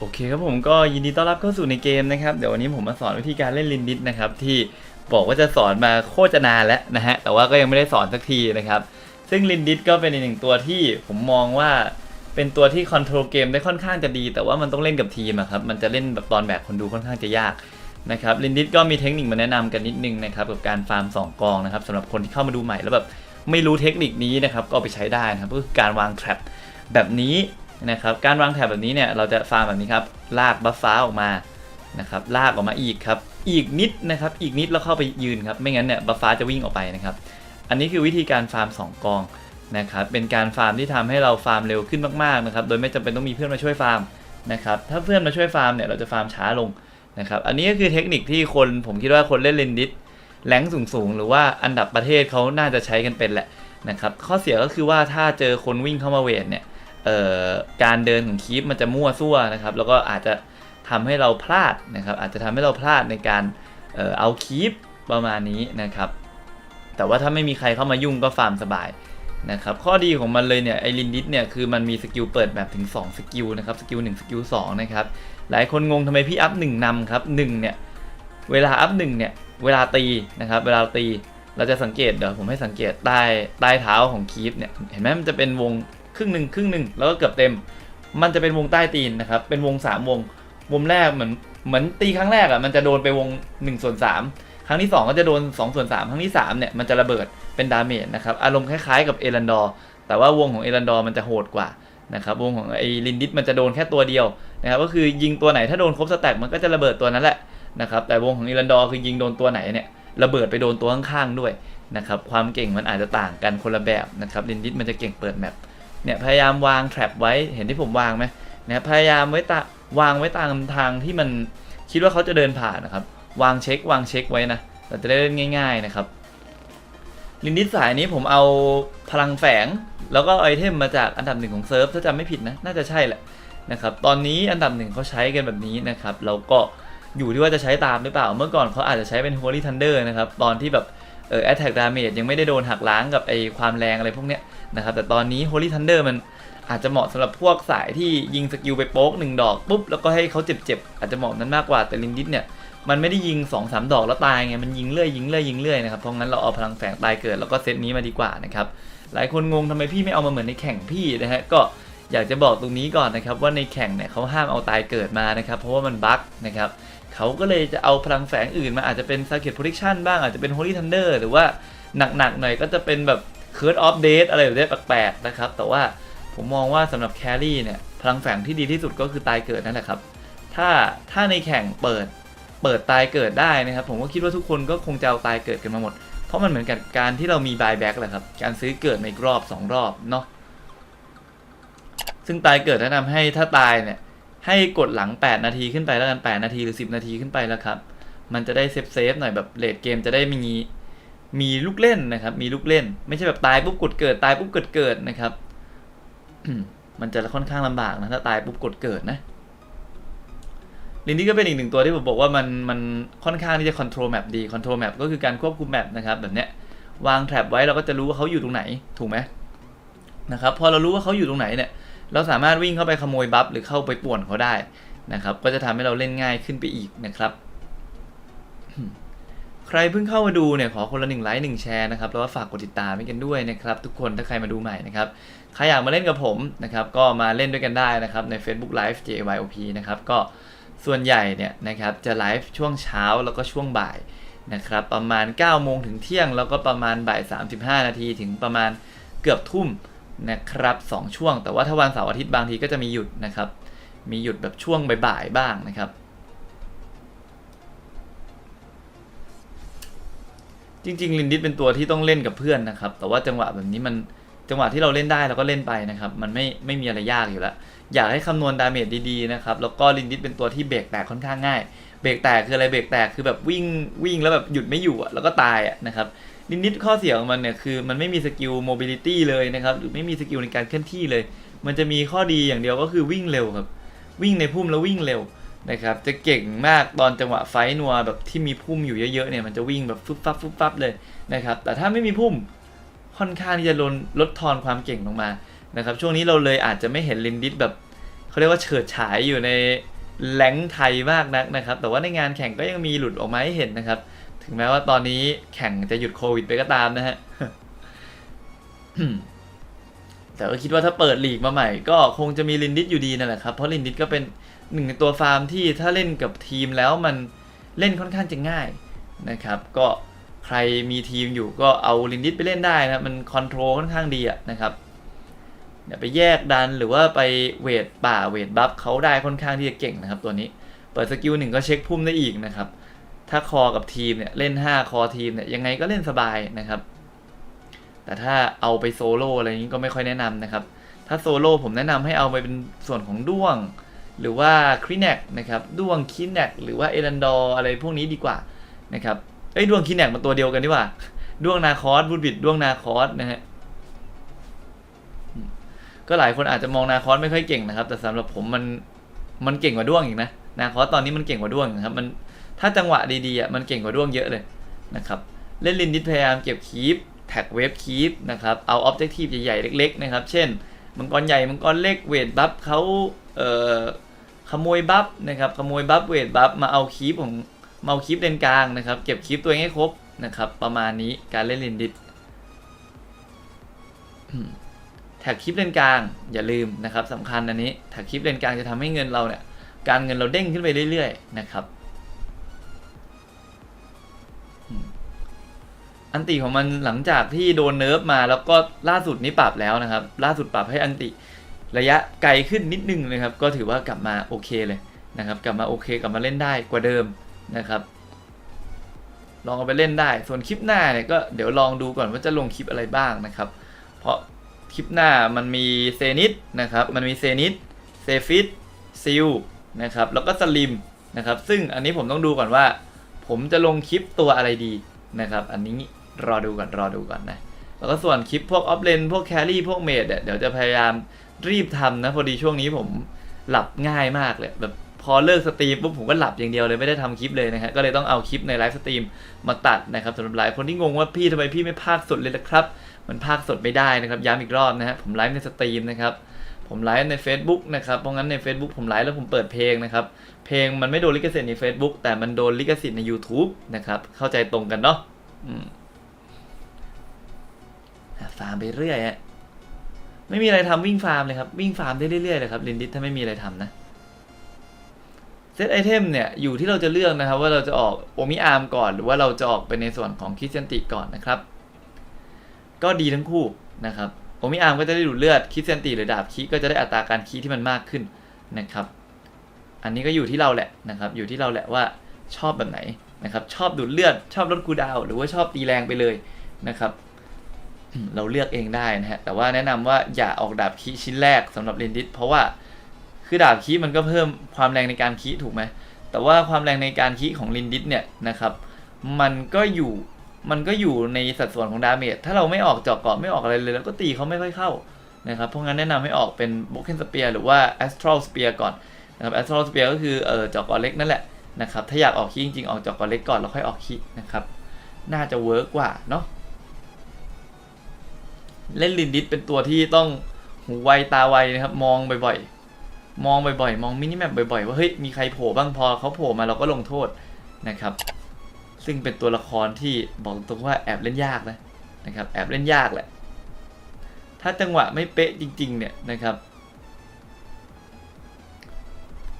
โอเคครับผมก็ยินดีต้อนรับเข้าสู่ในเกมนะครับ เดี๋ยววันนี้ผมมาสอนวิธีการเล่นลินดิสนะครับ ที่บอกว่าจะสอนมาโคตรจะนานแล้วนะฮะแต่ว่าก็ยังไม่ได้สอนสักทีนะครับ ซึ่งลินดิสก็เป็นอีกหนึ่งตัวที่ผมมองว่าเป็นตัวที่คอนโทรลเกมได้ค่อนข้างจะดี แต่ว่ามันต้องเล่นกับทีมอะครับมันจะเล่นแบบตอนแบกคนดูค่อนข้างจะยากนะครับลินดิสก็มีเทคนิคมาแนะนำกันนิดนึงนะครับกับการฟาร์มสองกองนะครับสำหรับคนที่เข้ามาดูใหม่แล้วแบบไม่รู้เทคนิคนี้นะครับก็ไปใช้ได้นะครับก็คือการวางแทร็ปแบบนี้ นะครับการวางแทร็ปแบบนี้เนี่ยเราจะฟาร์มแบบนี้ครับลากบัฟฟ้าออกมานะครับลากออกมาอีกครับอีกนิดนะครับอีกนิดแล้วเข้าไปยืนครับไม่งั้นเนี่ยบัฟฟ้าจะวิ่งออกไปนะครับอันนี้คือวิธีการฟาร์ม 2 กองนะครับเป็นการฟาร์มที่ทำให้เราฟาร์มเร็วขึ้นมากๆนะครับโดยไม่จำเป็นต้องมีเพื่อนมาช่วยฟาร์มนะครับถ้าเพื่อนมาช่วยฟาร์มเนี่ยเราจะฟาร์มช้าลงนะครับอันนี้ก็คือเทคนิคที่คนผมคิดว่าคนเล่นเลนดิสแรงสูงๆ หรือว่าอันดับประเทศเขาน่าจะใช้กันเป็นแหละนะครับข้อเสียก็คือว่าถ้าเจอคนวิ่งเข้ามาเวทเนี่ยเอ่อ การเดินของคีปมันจะมั่วซั่วนะครับ แล้วก็อาจจะทำให้เราพลาดนะครับ อาจจะทำให้เราพลาดในการเออเอาคีปประมาณนี้นะครับ แต่ว่าถ้าไม่มีใครเข้ามายุ่งก็ฟาร์มสบายนะครับ ข้อดีของมันเลยเนี่ยไอรินดิสเนี่ยคือมันมีสกิลเปิดแบบถึง 2 สกิลนะครับ สกิล1สกิล2นะครับ หลายคนงงทำไมพี่อัพ1นำครับ1เนี่ย เวลาอัพ1เนี่ย เวลาตีนะครับ เวลาตี เราจะสังเกตเดี๋ยวผมให้สังเกตใต้ใต้เท้าของคีฟเนี่ย เห็นไหมมันจะเป็นวงครึ่งหนึ่งครึ่งหนึ่งแล้วก็เกือบเต็ม มันจะเป็นวงใต้ตีนนะครับ เป็นวง3วง วงแรกเหมือนเหมือนตีครั้งแรกอะ่ะมันจะโดนไปวง1ส่วน3ครั้งที่2ก็จะโดน2ส่วน3ครั้งที่3เนี่ยมันจะระเบิดเป็นดาเมจนะครับอารมณ์คล้ายๆกับเอรันดอร์แต่ว่าวงของเอรันดอร์มันจะโหดกว่านะครับวงของไอ้ลินดิสมันจะโดนแค่ตัวเดียวนะครับก็คือยิงตัวไหนถ้าโดนครบสแต็กมันก็จะระเบิดตัวนั้นแหละนะครับแต่วงของเอรันดอร์คือยิงโดนตัวไหนเนี่ยระเบิดไปโดนตัวข้างๆด้วยนะครับความเก่งมันอาจจะต่างกันคนละแบบนะครับลินดิสมันจะเก่งเปิดแมป เนี่ยพยายามวางแทร็ปไว้เห็นที่ผมวางไหมนะพยายามไว้ตาวางไว้ตามทางที่มันคิดว่าเขาจะเดินผ่านนะครับ วางเช็ควางเช็คไว้นะเราจะได้เล่นง่าย ๆนะครับลินดิสสายนี้ผมเอาพลังแฝง แล้วก็ไอเทมมาจากอันดับหนึ่งของเซิร์ฟถ้าจำไม่ผิดนะน่าจะใช่แหละนะครับตอนนี้อันดับหนึ่งเขาใช้กันแบบนี้นะครับเราก็อยู่ที่ว่าจะใช้ตามหรือเปล่า เมื่อก่อนเขาอาจจะใช้เป็น Holy Thunder นะครับ ตอนที่แบบเออ attack damage ยังไม่ได้โดนหักล้างกับไอความแรงอะไรพวกเนี้ย นะครับแต่ตอนนี้ Holy Thunder มันอาจจะเหมาะสำหรับพวกสายที่ยิงสกิลไปโป๊กหนึ่งดอกปุ๊บแล้วก็ให้เขาเจ็บๆอาจจะเหมาะนั้นมากกว่าแต่ลินดิสเนี่ยมันไม่ได้ยิง2อสดอกแล้วตายไงมันยิงเรื่อยยิงเรื่อยยิงเรื่อยนะครับเพราะงั้นเราเอาพลังแฝงตายเกิดแล้วก็เซตนี้มาดีกว่านะครับหลายคนงงทำไมพี่ไม่เอามาเหมือนในแข่งพี่นะฮะก็อยากจะบอกตรงนี้ก่อนนะครับว่าในแข่งเนี่ยเขาห้ามเอาตายเกิดมานะครับเพราะว่ามันบั๊กนะครับเขาก็เลยจะเอาพลังแฝงอื่นมาอาจจะเป็น Circuit Protection บ้างอาจจะเป็น Holy Thunder หรือว่าหนักๆหน่อยก็จะเป็นแบบ Curse of Death อะไรแบบนี้แปลกๆนะครับ แต่ว่าผมมองว่าสำหรับแครี่เนี่ย พลังแฝงที่ดีที่สุดก็คือตายเกิดนั่นแหละครับ ถ้าถ้าในแข่งเปิดเปิดตายเกิดได้นะครับ ผมก็คิดว่าทุกคนก็คงจะเอาตายเกิดกันมาหมด เพราะมันเหมือนกับการที่เรามีบายแบ็กแหละครับ การซื้อเกิดในอีกรอบ 2 รอบเนาะซึ่งตายเกิดแนะนำให้ถ้าตายเนี่ยให้กดหลัง 8 นาทีขึ้นไปแล้วกัน8นาทีหรือ 10 นาทีขึ้นไปแล้วครับ มันจะได้เซฟเซฟหน่อยแบบเลดเกมจะได้มี มีลูกเล่นนะครับ มีลูกเล่น ไม่ใช่แบบตายปุ๊บกดเกิด ตายปุ๊บกดเกิดนะครับ มันจะค่อนข้างลำบากนะ ถ้าตายปุ๊บกดเกิดนะลินดี้ก็เป็นอีกหนึ่งตัวที่ผมบอกว่ามันมันค่อนข้างที่จะคอนโทรลแมปดีคอนโทรลแมปก็คือการควบคุมแมปนะครับแบบเนี้ยวางแทร็บไว้เราก็จะรู้ว่าเขาอยู่ตรงไหนถูกไหมนะครับพอเรารู้ว่าเขาอยู่ตรงไหนเนี่ย เราสามารถวิ่งเข้าไปขโมยบัฟหรือเข้าไปป่วนเขาได้นะครับ ก็จะทำให้เราเล่นง่ายขึ้นไปอีกนะครับ ใครเพิ่งเข้ามาดูเนี่ยขอคนละหนึ่งไลค์หนึ่งแชร์นะครับแล้วก็ฝากกดติดตามให้กันด้วยนะครับทุกคนถ้าใครมาดูใหม่นะครับใครอยากมาเล่นกับผมนะครับก็มาเล่นด้วยกันได้นะครับใน Facebook Live JYOP นะครับก็ส่วนใหญ่เนี่ยนะครับจะไลฟ์ช่วงเช้าแล้วก็ช่วงบ่ายนะครับประมาณ 9 โมงถึงเที่ยง แล้วก็ประมาณบ่าย 35 นาทีถึงประมาณเกือบทุ่มนะครับ2ช่วง แต่ว่าถ้าวันเสาร์อาทิตย์บางทีก็จะมีหยุดนะครับมีหยุดแบบช่วงบ่ายๆบ้างนะครับ จริง ๆ ลินดิสเป็นตัวที่ต้องเล่นกับเพื่อนนะครับ แต่ว่าจังหวะแบบนี้มันจังหวะที่เราเล่นได้เราก็เล่นไปนะครับ มันไม่ไม่มีอะไรยากอยู่แล้ว อยากให้คำนวณดาเมจดีๆนะครับ แล้วก็ลินดิสเป็นตัวที่เบรกแตกค่อนข้างง่าย เบรกแตกคืออะไร เบรกแตกคือแบบวิ่งวิ่งแล้วแบบหยุดไม่อยู่อะแล้วก็ตายอะนะครับ ลินดิสข้อเสียของมันเนี่ยคือมันไม่มีสกิลโมบิลิตี้เลยนะครับ หรือไม่มีสกิลในการเคลื่อนที่เลย มันจะมีข้อดีอย่างเดียวก็คือวิ่งเร็วครับ วิ่งในพุ่มแล้ววิ่งเร็ว นะครับจะเก่งมากตอนจังหวะไฟนัวแบบที่มีพุ่มอยู่เยอะๆเนี่ยมันจะวิ่งแบบฟุบฟับฟุบฟับเลยนะครับแต่ถ้าไม่มีพุ่มค่อนข้างที่จะลดลดทอนความเก่งลงมานะครับช่วงนี้เราเลยอาจจะไม่เห็นลินดิสแบบเขาเรียกว่าเฉิดฉายอยู่ในแหลงไทยมากนักนะครับแต่ว่าในงานแข่งก็ยังมีหลุดออกมาให้เห็นนะครับ ถึงแม้ว่าตอนนี้แข่งจะหยุดโควิดไปก็ตามนะฮะแต่ก็คิดว่าถ้าเปิดลีกมาใหม่ ก็คงจะมีลินดิสอยู่ดีนั่นแหละครับเพราะลินดิสก็เป็น หนึ่งในตัวฟาร์มที่ถ้าเล่นกับทีมแล้วมันเล่นค่อนข้างจะง่ายนะครับก็ใครมีทีมอยู่ก็เอาลินดิสไปเล่นได้นะครับมันคอนโทรลค่อนข้างดีอะนะครับเดี๋ยวไปแยกดันหรือว่าไปเวทป่าเวทบัฟเขาได้ค่อนข้างที่จะเก่งนะครับตัวนี้เปิดสกิลหนึ่งก็เช็คพุ่มได้อีกนะครับถ้าคอกับทีมเนี่ยเล่น 5 คอทีมเนี่ยยังไงก็เล่นสบายนะครับ แต่ถ้าเอาไปโซโล่อะไรอย่างนี้ก็ไม่ค่อยแนะนำนะครับ ถ้าโซโล่ผมแนะนำให้เอาไปเป็นส่วนของด้วง หรือว่าครินแนกนะครับด้วงคินแนกหรือว่าเอรันดอร์อะไรพวกนี้ดีกว่านะครับเอ้ยด้วงคินแนกมันตัวเดียวกันดีกว่าด้วงนาคอสบูดบิดด้วงนาคอสนะฮะก็หลายคนอาจจะมองนาคอสไม่ค่อยเก่งนะครับ แต่สำหรับผมมันมันเก่งกว่าด้วงอีกนะนาคอสตอนนี้มันเก่งกว่าด้วงนะครับมันถ้าจังหวะดีๆอะมันเก่งกว่าด้วงเยอะเลยนะครับเล่นลินดิสพยายามเก็บคีปแท็กเวฟคีปนะครับเอาออบเจกตีฟใหญ่ๆเล็ก ๆ นะครับ เช่นมังกรใหญ่มังกรเล็กเวทบัฟเขาเอ่อ ขโมยบัฟนะครับขโมยบัฟเวทบัฟมาเอาคีปของมาเอาคีปเลนกลางนะครับเก็บคีปตัวเองให้ครบนะครับประมาณนี้การเล่นลินดิสแท็กคลิปเลนกลางอย่าลืมนะครับสำคัญอันนี้แท็กคลิปเลนกลางจะทำให้เงินเราเนี่ยการเงินเราเด้งขึ้นไปเรื่อยๆนะครับอันติของมันหลังจากที่โดนเนิร์ฟมาแล้วก็ล่าสุดนี้ปรับแล้วนะครับ ล่าสุดปรับให้อันติ ระยะไกลขึ้นนิดนึงนะครับ ก็ถือว่ากลับมาโอเคเลยนะครับ กลับมาโอเคกลับมาเล่นได้กว่าเดิมนะครับ ลองเอาไปเล่นได้ ส่วนคลิปหน้าเนี่ยก็เดี๋ยวลองดูก่อนว่าจะลงคลิปอะไรบ้างนะครับ เพราะคลิปหน้ามันมีเซนิตนะครับ มันมีเซนิตเซฟิตซิลนะครับ แล้วก็สลิมนะครับ ซึ่งอันนี้ผมต้องดูก่อนว่า ผมจะลงคลิปตัวอะไรดีนะครับ อันนี้รอดูก่อนรอดูก่อนนะ แล้วก็ส่วนคลิปพวกออฟเลนพวกแครี่พวกเมดเนี่ยเดี๋ยวจะพยายาม รีบทำนะ พอดีช่วงนี้ผมหลับง่ายมากเลยแบบพอเลิกสตรีมปุ๊บผมก็หลับอย่างเดียวเลยไม่ได้ทำคลิปเลยนะฮะก็เลยต้องเอาคลิปในไลฟ์สตรีมมาตัดนะครับสำหรับหลายคนที่งงว่าพี่ทำไมพี่ไม่พากสดเลยล่ะครับ มันพากสดไม่ได้นะครับย้ำอีกรอบนะฮะผมไลฟ์ในสตรีมนะครับผมไลฟ์ใน Facebook นะครับเพราะงั้นใน Facebook ผมไลฟ์แล้วผมเปิดเพลงนะครับเพลงมันไม่โดนลิขสิทธิ์ใน Facebook แต่มันโดนลิขสิทธิ์ใน YouTube นะครับเข้าใจตรงกันเนาะอืมฟาร์มไปเรื่อยฮะ ไม่มีอะไรทำวิ่งฟาร์มเลยครับวิ่งฟาร์มได้เรื่อยๆเลยครับลินดิสถ้าไม่มีอะไรทำนะเซตไอเทมเนี่ยอยู่ที่เราจะเลือกนะครับว่าเราจะออกโอมิอาร์มก่อนหรือว่าเราจะออกไปในส่วนของคิสเซนติก่อนนะครับ ก็ดีทั้งคู่นะครับโอมิอาร์มก็จะได้ดูดเลือดคิสเซนติหรือดาบคีก็จะได้อัตราการคีที่มันมากขึ้นนะครับ อันนี้ก็อยู่ที่เราแหละนะครับ อยู่ที่เราแหละว่าชอบแบบไหนนะครับ ชอบดูดเลือดชอบลดคูดาวหรือว่าชอบตีแรงไปเลยนะครับ เราเลือกเองได้นะฮะ แต่ว่าแนะนำว่าอย่าออกดาบคีชิ้นแรกสำหรับเรนดิสเพราะว่าคือดาบคีมันก็เพิ่มความแรงในการคีถูกไหมแต่ว่าความแรงในการคีของลินดิสเนี่ยนะครับ มันก็อยู่มันก็อยู่ในสัดส่วนของดาเมจถ้าเราไม่ออกเจาะเกาะไม่ออกอะไรเลย แล้วก็ตีเขาไม่ค่อยเข้านะครับเพราะงั้นแนะนำให้ออกเป็นโบเกนสเปียร์หรือว่าแอสทรัลสเปียร์ก่อนนะครับแอสทรัลสเปียร์ก็คือเออเจาะเกาะเล็กนั่นแหละนะครับถ้าอยากออกคีจริงๆออกเจาะเกาะเล็กก่อนแล้วค่อยออกคีนะครับน่าจะเวิร์กกว่าเนาะ เล่นลินดิสเป็นตัวที่ต้องหูไวตาไวนะครับ มองบ่อยๆ มองบ่อยๆ มองมินิแมปบ่อยๆ ว่าเฮ้ยมีใครโผล่บ้างพอเขาโผล่มาเราก็ลงโทษนะครับ ซึ่งเป็นตัวละครที่บอกตรงว่าแอบเล่นยากนะนะครับ แอบเล่นยากแหละ ถ้าจังหวะไม่เป๊ะจริง ๆ เนี่ยนะครับ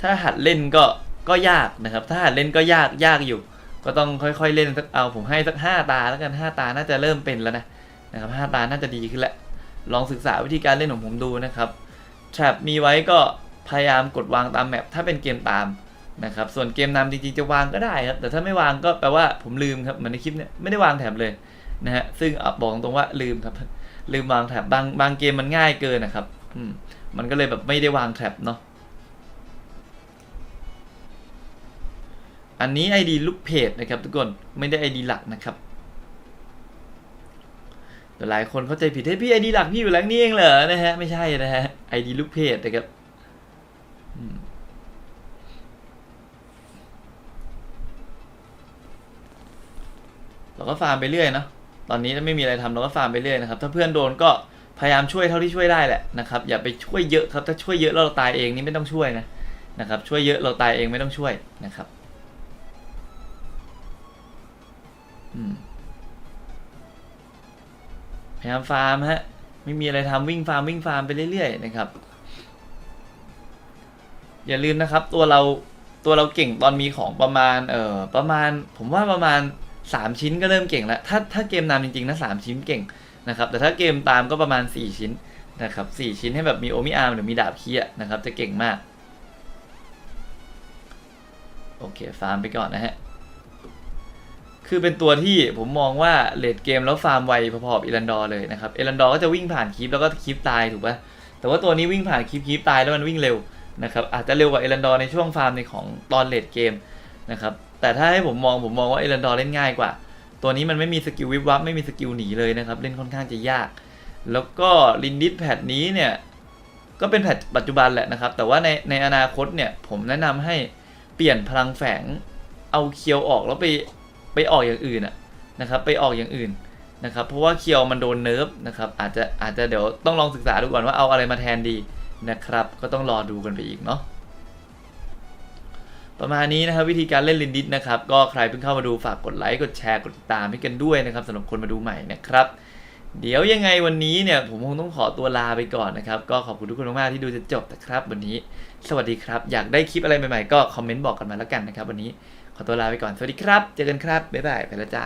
ถ้าหัดเล่นก็ก็ยากนะครับ ถ้าหัดเล่นก็ยากยากอยู่ ก็ต้องค่อยๆเล่นสักเอาผมให้สักห้าตาแล้วกันห้าตาน่าจะเริ่มเป็นแล้วนะ นะครับห้าตาน่าจะดีขึ้นแหละ ลองศึกษาวิธีการเล่นของผมดูนะครับแทรปมีไว้ก็พยายามกดวางตามแมปถ้าเป็นเกมตามนะครับส่วนเกมนำจริงๆจะวางก็ได้ครับ แต่ถ้าไม่วางก็แปลว่าผมลืมครับเหมือนในคลิปเนี่ยไม่ได้วางแถบเลยนะฮะซึ่งอบอกตรงว่าลืมครับ ลืมวางแถบบางบางเกมมันง่ายเกินนะครับอืมมันก็เลยแบบไม่ได้วางแถบเนาะอันนี้ ID ลูกเพจนะครับทุกคนไม่ได้ ID หลักนะครับ แต่หลายคนเข้าใจผิดให้ยพี่ไอดีหลักพี่อยู่หลังนี่เองเหรอนะฮะไม่ใช่นะฮะไอดีลูกเพจนะครับเราก็ฟาร์มไปเรื่อยเนาะตอนนี้ไม่มีอะไรทำเราก็ฟาร์มไปเรื่อยนะครับถ้าเพื่อนโดนก็พยายามช่วยเท่าที่ช่วยได้แหละนะครับอย่าไปช่วยเยอะครับถ้าช่วยเยอะแล้วเราตายเองนี่ไม่ต้องช่วยนะนะครับช่วยเยอะเราตายเองไม่ต้องช่วยนะครับ อืม พยายามฟาร์มฮะ ไม่มีอะไรทำวิ่งฟาร์มวิ่งฟาร์มไปเรื่อยๆนะครับ อย่าลืมนะครับ ตัวเราตัวเราเก่งตอนมีของประมาณ เอ่อประมาณ ผมว่าประมาณ 3 ชิ้นก็เริ่มเก่งแล้ว ถ้าถ้าเกมนำจริงๆนะสามชิ้นเก่งนะครับ แต่ถ้าเกมตามก็ประมาณ 4 ชิ้นนะครับสี่ชิ้นให้แบบมีโอมิอาร์มหรือมีดาบเคียนะครับ จะเก่งมาก โอเค ฟาร์มไปก่อนนะฮะ คือเป็นตัวที่ผมมองว่าเลดเกมแล้วฟาร์มไวพอๆเอรันดอร์เลยนะครับเอรันดอร์ก็จะวิ่งผ่านคลิปแล้วก็คลิปตายถูกปะแต่ว่าตัวนี้วิ่งผ่านคลิปคลิปตายแล้วมันวิ่งเร็วนะครับอาจจะเร็วกว่าเอรันดอร์ในช่วงฟาร์มในของตอนเลดเกมนะครับแต่ถ้าให้ผมมองผมมองว่าเอรันดอร์เล่นง่ายกว่า ตัวนี้มันไม่มีสกิลวิบวับไม่มีสกิลหนีเลยนะครับเล่นค่อนข้างจะยาก แล้วก็ลินดิสแพทนี้เนี่ยก็เป็นแพทปัจจุบันแหละนะครับ แต่ว่าในในอนาคตเนี่ยผมแนะนำให้เปลี่ยนพลังแฝงเอาเคียวออกแล้วไป ไปออกอย่างอื่นอะนะครับไปออกอย่างอื่นนะครับเพราะว่าเคียวมันโดนเนิร์ฟนะครับอาจจะอาจจะเดี๋ยวต้องลองศึกษาดูก่อนว่าเอาอะไรมาแทนดีนะครับ ก็ต้องรอดูกันไปอีกเนาะประมาณนี้นะครับวิธีการเล่นลินดิสนะครับก็ใครเพิ่งเข้ามาดูฝากกดไลค์กดแชร์กดติดตามให้กันด้วยนะครับสำหรับคนมาดูใหม่นะครับ เดี๋ยวยังไงวันนี้เนี่ยผมคงต้องขอตัวลาไปก่อนนะครับ ก็ขอบคุณทุกคนมากๆที่ดูจนจบนะครับ วันนี้ สวัสดีครับ อยากได้คลิปอะไรใหม่ๆ ก็คอมเมนต์บอกกันมาแล้วกันนะครับ วันนี้ ขอตัวลาไปก่อน สวัสดีครับ เจอกันครับ บ๊ายบาย ไปแล้วจ้า